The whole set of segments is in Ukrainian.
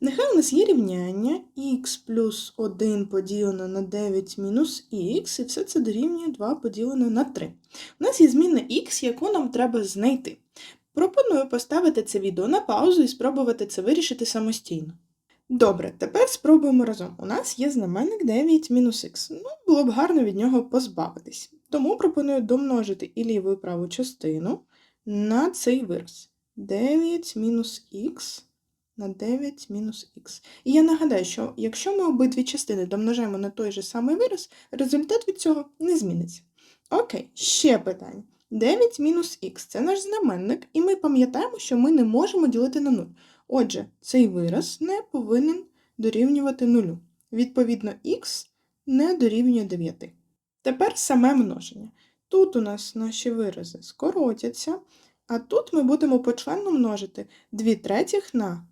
Нехай у нас є рівняння х плюс 1 поділено на 9 мінус х, і все це дорівнює 2 поділено на 3. У нас є змінна х, яку нам треба знайти. Пропоную поставити це відео на паузу і спробувати це вирішити самостійно. Добре, тепер спробуємо разом. У нас є знаменник 9 мінус х. Ну, було б гарно від нього позбавитись. Тому пропоную домножити і ліву і праву частину на цей вираз. 9 мінус х на 9 мінус х. І я нагадаю, що якщо ми обидві частини домножаємо на той же самий вираз, результат від цього не зміниться. Окей, ще питання. 9 мінус х це наш знаменник, і ми пам'ятаємо, що ми не можемо ділити на 0. Отже, цей вираз не повинен дорівнювати 0. Відповідно, х не дорівнює 9. Тепер саме множення. Тут у нас наші вирази скоротяться, а тут ми будемо почленно множити 2 третіх на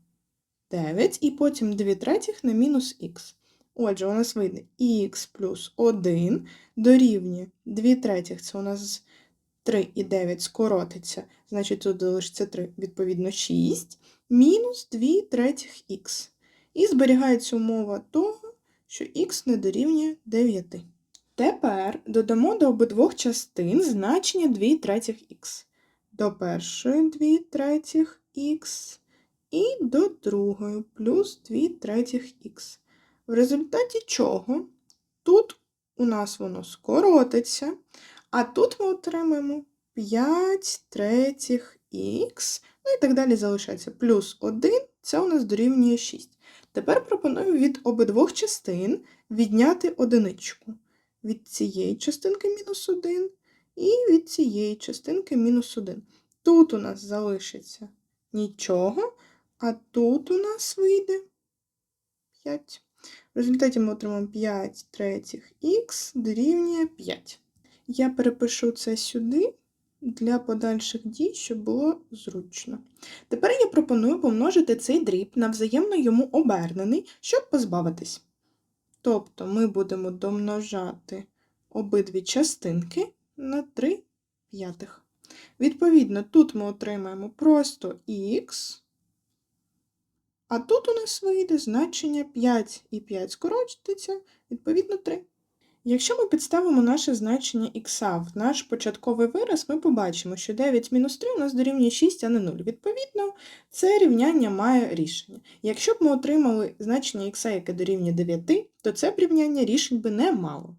9 і потім 2 третіх на мінус х. Отже, у нас вийде х плюс 1 дорівнює 2 третіх, це у нас 3 і 9 скоротиться, значить тут залишиться 3, відповідно 6, мінус 2 третіх х. І зберігається умова того, що х не дорівнює 9. Тепер додамо до обидвох частин значення 2 третіх х. До першої 2 третіх х і до другої плюс 2 третіх х. В результаті чого тут у нас воно скоротиться, а тут ми отримаємо 5 третіх х, ну і так далі залишається. Плюс 1 це у нас дорівнює 6. Тепер пропоную від обидвох частин відняти одиничку. Від цієї частинки мінус 1 і від цієї частинки мінус 1. Тут у нас залишиться нічого, а тут у нас вийде 5. В результаті ми отримаємо 5 третіх х дорівнює 5. Я перепишу це сюди для подальших дій, щоб було зручно. Тепер я пропоную помножити цей дріб на взаємно йому обернений, щоб позбавитись. Тобто ми будемо домножати обидві частинки на 3 п'ятих. Відповідно, тут ми отримаємо просто х, а тут у нас вийде значення 5 і 5 скоротиться, відповідно 3. Якщо ми підставимо наше значення х в наш початковий вираз, ми побачимо, що 9 мінус 3 у нас дорівнює 6, а не 0. Відповідно, це рівняння має рішення. Якщо б ми отримали значення х, яке дорівнює 9, то це б рівняння рішень би не мало.